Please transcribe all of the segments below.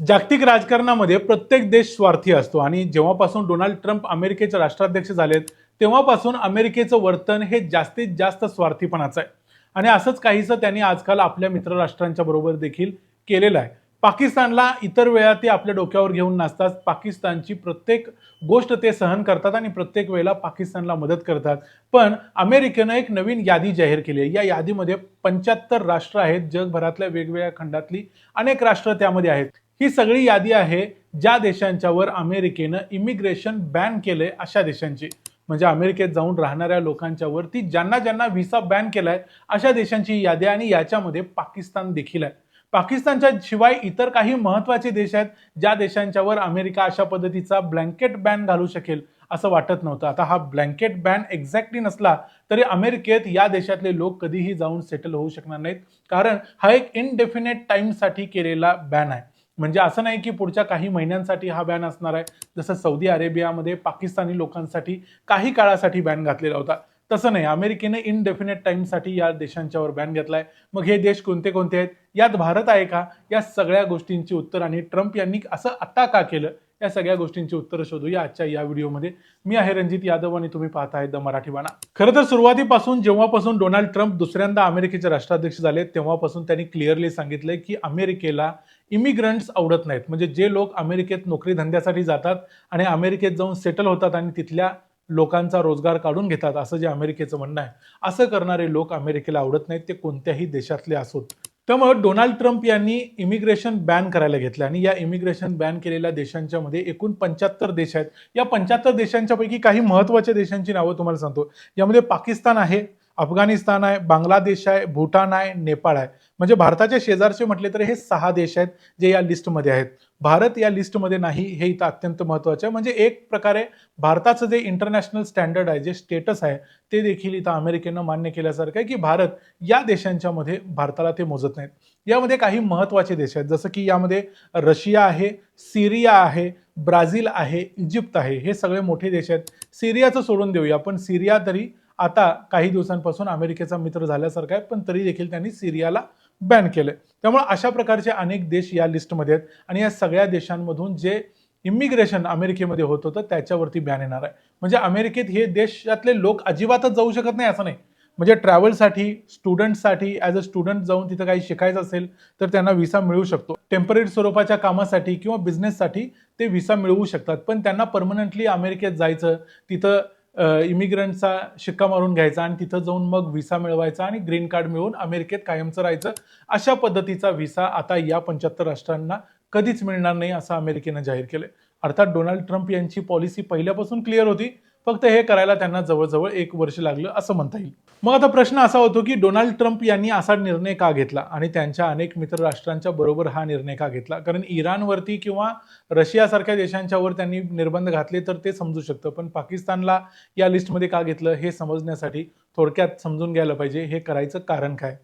जागतिक राजकारणामध्ये प्रत्येक देश स्वार्थी असतो आणि जेव्हापासून डोनाल्ड ट्रम्प अमेरिकेचे राष्ट्राध्यक्ष झालेत तेव्हापासून अमेरिकेचं वर्तन हे जास्तीत जास्त स्वार्थीपणाचं आहे. आणि असंच काहीसं त्यांनी आजकाल आपल्या मित्र राष्ट्रांच्या बरोबर देखील केलेलं आहे. पाकिस्तानला इतर वेळा ते आपल्या डोक्यावर घेऊन नसतात पाकिस्तानची प्रत्येक गोष्ट ते सहन करतात आणि प्रत्येक वेळेला पाकिस्तानला मदत करतात. पण अमेरिकेनं एक नवीन यादी जाहीर केली आहे. या यादीमध्ये पंच्याहत्तर राष्ट्र आहेत. जगभरातल्या वेगवेगळ्या खंडातली अनेक राष्ट्र त्यामध्ये आहेत. ही सगळी यादी आहे ज्या देशांच्यावर अमेरिकेनं इमिग्रेशन बॅन केलंय अशा देशांची. म्हणजे अमेरिकेत जाऊन राहणाऱ्या लोकांच्यावरती ज्यांना ज्यांना व्हिसा बॅन केलाय अशा देशांची यादी आणि याच्यामध्ये पाकिस्तान देखील आहे. पाकिस्तानच्या शिवाय इतर काही महत्त्वाचे देश आहेत ज्या देशांच्यावर अमेरिका अशा पद्धतीचा ब्लँकेट बॅन घालू शकेल असं वाटत नव्हतं. आता हा ब्लँकेट बॅन एक्झॅक्टली नसला तरी अमेरिकेत या देशातले लोक कधीही जाऊन सेटल होऊ शकणार नाहीत. कारण हा एक इनडेफिनेट टाईमसाठी केलेला बॅन आहे. म्हणजे असं नाही की पुढच्या काही महिन्यांसाठी हा बॅन असणार आहे. जसं सौदी अरेबियामध्ये पाकिस्तानी लोकांसाठी काही काळासाठी बॅन घातलेला होता. तसं नाही. अमेरिकेने इनडेफिनेट टाईमसाठी या देशांच्यावर बॅन घेतलाय. मग हे देश कोणते कोणते आहेत? यात भारत आहे का? या सगळ्या गोष्टींची उत्तर आणि ट्रम्प यांनी असं आता का केलं? या सगळ्या गोष्टींची उत्तरं शोधूया आजच्या या व्हिडिओमध्ये. मी आहे रणजित यादव आणि तुम्ही पाहताय द मराठी बाणा खरं तर सुरुवातीपासून जेव्हापासून डोनाल्ड ट्रम्प दुसऱ्यांदा अमेरिकेचे राष्ट्राध्यक्ष झाले तेव्हापासून त्यांनी क्लिअरली सांगितलंय की अमेरिकेला इमिग्रंट्स आवडत नाहीत. म्हणजे जे लोक अमेरिकेत नोकरी धंद्यासाठी जातात आणि अमेरिकेत जाऊन सेटल होतात आणि तिथल्या लोकांचा रोजगार काढून घेतात असं जे अमेरिकेचं म्हणणं आहे. असं करणारे लोक अमेरिकेला आवडत नाहीत ते कोणत्याही देशातले असोत. त्यामुळे डोनाल्ड ट्रम्प यांनी इमिग्रेशन बॅन करायला घेतलं आणि या इमिग्रेशन बॅन केलेल्या देशांच्या मध्ये एकूण पंच्याहत्तर देश आहेत. या पंच्याहत्तर देशांच्यापैकी काही महत्त्वाच्या देशांची नावं तुम्हाला सांगतो. यामध्ये पाकिस्तान आहे अफगाणिस्तान आहे बांगलादेश आहे भूटान आहे नेपाळ आहे. म्हणजे भारताच्या शेजारचे म्हटले तर हे सहा देश आहेत जे या लिस्टमध्ये आहेत. भारत या लिस्टमध्ये नाही हे इथं अत्यंत महत्वाचं आहे. म्हणजे एक प्रकारे भारताचं जे इंटरनॅशनल स्टँडर्ड आहे जे स्टेटस आहे ते देखील इथं अमेरिकेनं मान्य केल्यासारखं आहे की भारत या देशांच्या मध्ये भारताला ते मोजत नाहीत. यामध्ये काही महत्त्वाचे देश आहेत. जसं की यामध्ये रशिया आहे सिरिया आहे ब्राझील आहे इजिप्त आहे हे सगळे मोठे देश आहेत. सिरियाचं सोडून देऊया पण सिरिया तरी आता काही दिवसांपासून अमेरिकेचा मित्र झाल्यासारखा आहे पण तरी देखील त्यांनी सिरियाला बॅन केलंय. त्यामुळे अशा प्रकारचे अनेक देश या लिस्टमध्ये आहेत आणि या सगळ्या देशांमधून जे इमिग्रेशन अमेरिकेमध्ये होत होतं त्याच्यावरती बॅन येणार आहे. म्हणजे अमेरिकेत हे देशातले लोक अजिबातच जाऊ शकत नाही असं नाही. म्हणजे ट्रॅव्हलसाठी स्टुडंटसाठी ॲज अ स्टुडंट जाऊन तिथं काही शिकायचं असेल तर त्यांना व्हिसा मिळू शकतो. टेंपररी स्वरूपाच्या कामासाठी किंवा बिझनेससाठी ते व्हिसा मिळवू शकतात. पण त्यांना परमनंटली अमेरिकेत जायचं तिथं इमिग्रंटचा शिक्का मारून घ्यायचा आणि तिथं जाऊन मग व्हिसा मिळवायचा आणि ग्रीन कार्ड मिळवून अमेरिकेत कायमचं राहायचं. अशा पद्धतीचा व्हिसा आता या पंच्याहत्तर राष्ट्रांना कधीच मिळणार नाही असं अमेरिकेनं जाहीर केलंय. अर्थात डोनाल्ड ट्रम्प यांची पॉलिसी पहिल्यापासून क्लिअर होती. फक्त हे करायला त्यांना जवळजवळ एक वर्ष लागलं असं म्हणता येईल. मग आता प्रश्न असा होतो की डोनाल्ड ट्रम्प यांनी असा निर्णय का घेतला आणि त्यांच्या अनेक मित्र राष्ट्रांच्या बरोबर हा निर्णय का घेतला? कारण इराणवरती किंवा रशियासारख्या देशांच्यावर त्यांनी निर्बंध घातले तर ते समजू शकतं. पण पाकिस्तानला या लिस्टमध्ये का घेतलं हे समजण्यासाठी थोडक्यात समजून घ्यायला पाहिजे. हे करायचं कारण काय?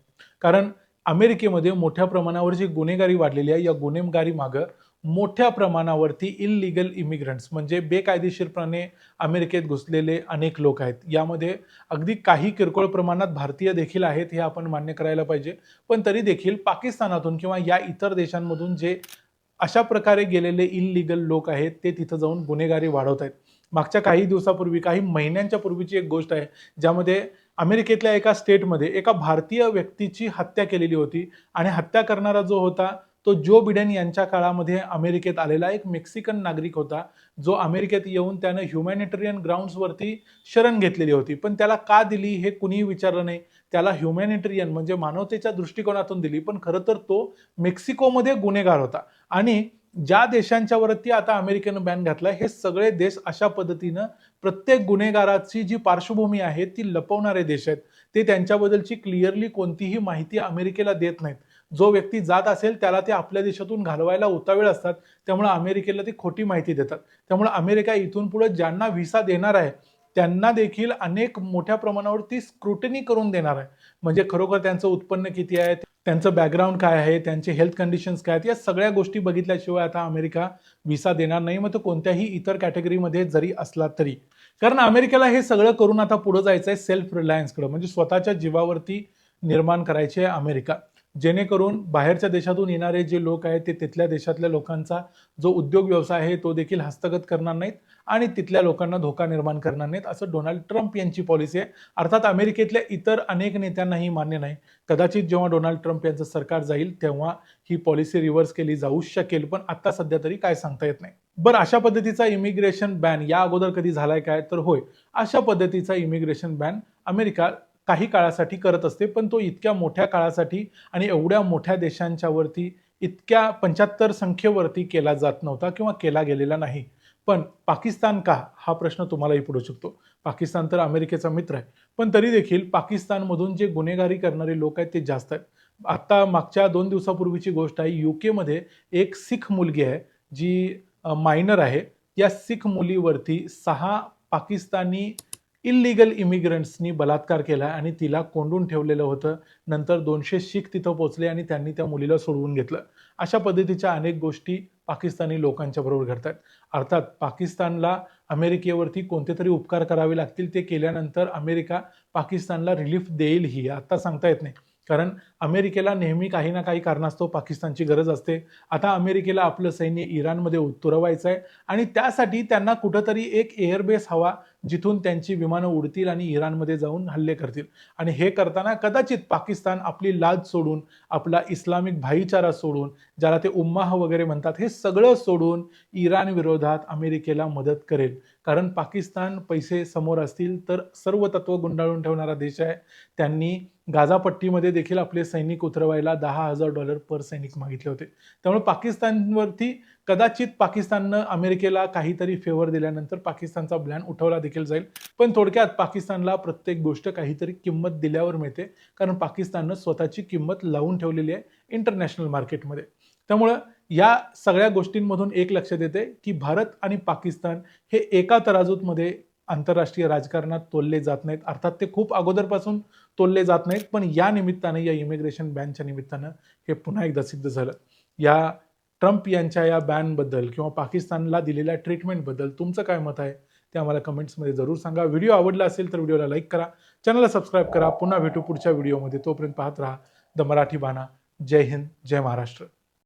कारण अमेरिकेमध्ये मोठ्या प्रमाणावर जी गुन्हेगारी वाढलेली आहे या गुन्हेगारी मागं मोठ्या प्रमाणावरती इलिगल इमिग्रंट्स म्हणजे बेकायदेशीरपणे अमेरिकेत घुसलेले अनेक लोक आहेत. यामध्ये अगदी काही किरकोळ प्रमाणात भारतीय देखील आहेत हे आपण मान्य करायला पाहिजे. पण तरी देखील पाकिस्तानातून किंवा या इतर देशांमधून जे अशा प्रकारे गेलेले इलिगल लोक आहेत ते तिथं जाऊन गुन्हेगारी वाढवत आहेत. मागच्या काही दिवसापूर्वी काही महिन्यांच्या पूर्वीची एक गोष्ट आहे ज्यामध्ये अमेरिकेतल्या एका स्टेटमध्ये एका भारतीय व्यक्तीची हत्या केलेली होती आणि हत्या करणारा जो होता तो जो बिडेन यांच्या काळामध्ये अमेरिकेत आलेला एक मेक्सिकन नागरिक होता जो अमेरिकेत येऊन त्यानं ह्युमॅनिटेरियन ग्राउंड्सवरती शरण घेतलेली होती. पण त्याला का दिली हे कुणीही विचारलं नाही. त्याला ह्युमॅनिटेरियन म्हणजे मानवतेच्या दृष्टिकोनातून दिली. पण खरं तर तो मेक्सिकोमध्ये गुन्हेगार होता. आणि ज्या देशांच्या वरती आता अमेरिकेनं बॅन घातलाय हे सगळे देश अशा पद्धतीनं प्रत्येक गुन्हेगाराची जी पार्श्वभूमी आहे ती लपवणारे देश आहेत. ते त्यांच्याबद्दलची क्लिअरली कोणतीही माहिती अमेरिकेला देत नाहीत. जो व्यक्ती जात असेल त्याला ते आपल्या देशातून घालवायला उतावीळ असतात. त्यामुळे अमेरिकेला ती खोटी माहिती देतात. त्यामुळे अमेरिका इथून पुढे ज्यांना व्हिसा देणार आहे त्यांना देखील अनेक मोठ्या प्रमाणावर ती स्क्रुटनी करून देणार आहे. म्हणजे खरोखर त्यांचं उत्पन्न किती आहे त्यांचं बॅकग्राऊंड काय आहे त्यांचे हेल्थ कंडिशन्स काय आहेत या सगळ्या गोष्टी बघितल्याशिवाय आता अमेरिका व्हिसा देणार नाही. मग तो कोणत्याही इतर कॅटेगरीमध्ये जरी असला तरी. कारण अमेरिकेला हे सगळं करून आता पुढे जायचं आहे सेल्फ रिलायन्सकडे म्हणजे स्वतःच्या जीवावरती निर्माण करायचे आहे अमेरिका. जेणेकरून बाहेरच्या देशातून येणारे जे लोक आहेत ते तिथल्या देशातल्या लोकांचा जो उद्योग व्यवसाय आहे तो देखील हस्तगत करणार नाहीत आणि तिथल्या लोकांना धोका निर्माण करणार नाहीत असं डोनाल्ड ट्रम्प यांची पॉलिसी आहे. अर्थात अमेरिकेतल्या इतर अनेक नेत्यांनाही मान्य नाही. कदाचित जेव्हा डोनाल्ड ट्रम्प यांचं सरकार जाईल तेव्हा ही पॉलिसी रिव्हर्स केली जाऊ शकेल पण आता सध्या तरी काय सांगता येत नाही. बरं अशा पद्धतीचा इमिग्रेशन बॅन या अगोदर कधी झालाय काय? तर होय अशा पद्धतीचा इमिग्रेशन बॅन अमेरिका काही काळासाठी करत असते पण तो इतक्या मोठ्या काळासाठी आणि एवढ्या मोठ्या देशांच्यावरती इतक्या पंच्याहत्तर संख्येवरती केला जात नव्हता किंवा केला गेलेला नाही. पण पाकिस्तान का? हा प्रश्न तुम्हालाही पडू शकतो पाकिस्तान तर अमेरिकेचा मित्र आहे. पण तरी देखील पाकिस्तानमधून जे गुन्हेगारी करणारे लोक आहेत ते जास्त आहेत. आत्ता मागच्या दोन दिवसापूर्वीची गोष्ट आहे यू केमध्ये एक सिख मुलगी आहे जी मायनर आहे. या सिख मुलीवरती सहा पाकिस्तानी इलिगल इमिग्रंट्सनी बलात्कार केला आणि तिला कोंडून ठेवलेलं होतं. नंतर दोनशे शीख तिथं पोचले आणि त्यांनी त्या मुलीला सोडवून घेतलं. अशा पद्धतीच्या अनेक गोष्टी पाकिस्तानी लोकांच्या बरोबर घडतात. अर्थात पाकिस्तानला अमेरिकेवरती कोणते तरी उपकार करावे लागतील ते केल्यानंतर अमेरिका पाकिस्तानला रिलीफ देईल ही आत्ता सांगता येत नाही. कारण अमेरिकेला नेहमी काही ना काही कारणास्तव पाकिस्तानची गरज असते. आता अमेरिकेला आपलं सैन्य इराणमध्ये उतरवायचं आहे आणि त्यासाठी त्यांना कुठंतरी एक एअरबेस हवा जिथून त्यांची विमानं उडतील आणि इराणमध्ये जाऊन हल्ले करतील. आणि हे करताना कदाचित पाकिस्तान आपली लाज सोडून आपला इस्लामिक भाईचारा सोडून ज्याला ते उम्माह वगैरे म्हणतात हे सगळं सोडून इराण विरोधात अमेरिकेला मदत करेल. कारण पाकिस्तान पैसे समोर असतील तर सर्व तत्व गुंडाळून ठेवणारा देश आहे. त्यांनी गाझापट्टीमध्ये देखील आपले सैनिक उतरवायला दहा हजार डॉलर पर सैनिक मागितले होते. त्यामुळे पाकिस्तानवरती कदाचित पाकिस्ताननं अमेरिकेला काहीतरी फेवर दिल्यानंतर पाकिस्तानचा प्लॅन उठवला देखील जाईल. पण थोडक्यात पाकिस्तानला प्रत्येक गोष्ट काहीतरी किंमत दिल्यावर मिळते. कारण पाकिस्ताननं स्वतःची किंमत लावून ठेवलेली आहे इंटरनॅशनल मार्केटमध्ये त्यामुळं या सगळ्या गोष्टींमधून एक लक्षात येते की भारत आणि पाकिस्तान हे एका तराजूतमध्ये आंतरराष्ट्रीय राजकारणात तोलले जात नाहीत. अर्थात ते खूप अगोदरपासून तोलले जात नाहीत. पण या निमित्तानं या इमिग्रेशन बॅनच्या निमित्तानं हे पुन्हा एकदा सिद्ध झालं. या ट्रम्प यांच्या या बॅनबद्दल किंवा पाकिस्तानला दिलेल्या ट्रीटमेंटबद्दल तुमचं काय मत आहे ते आम्हाला कमेंट्समध्ये जरूर सांगा. व्हिडिओ आवडला असेल तर व्हिडिओला लाईक करा. चॅनलला सबस्क्राईब करा. पुन्हा भेटू पुढच्या व्हिडिओमध्ये. तोपर्यंत पाहत राहा. द मराठी बाणा. जय हिंद. जय महाराष्ट्र.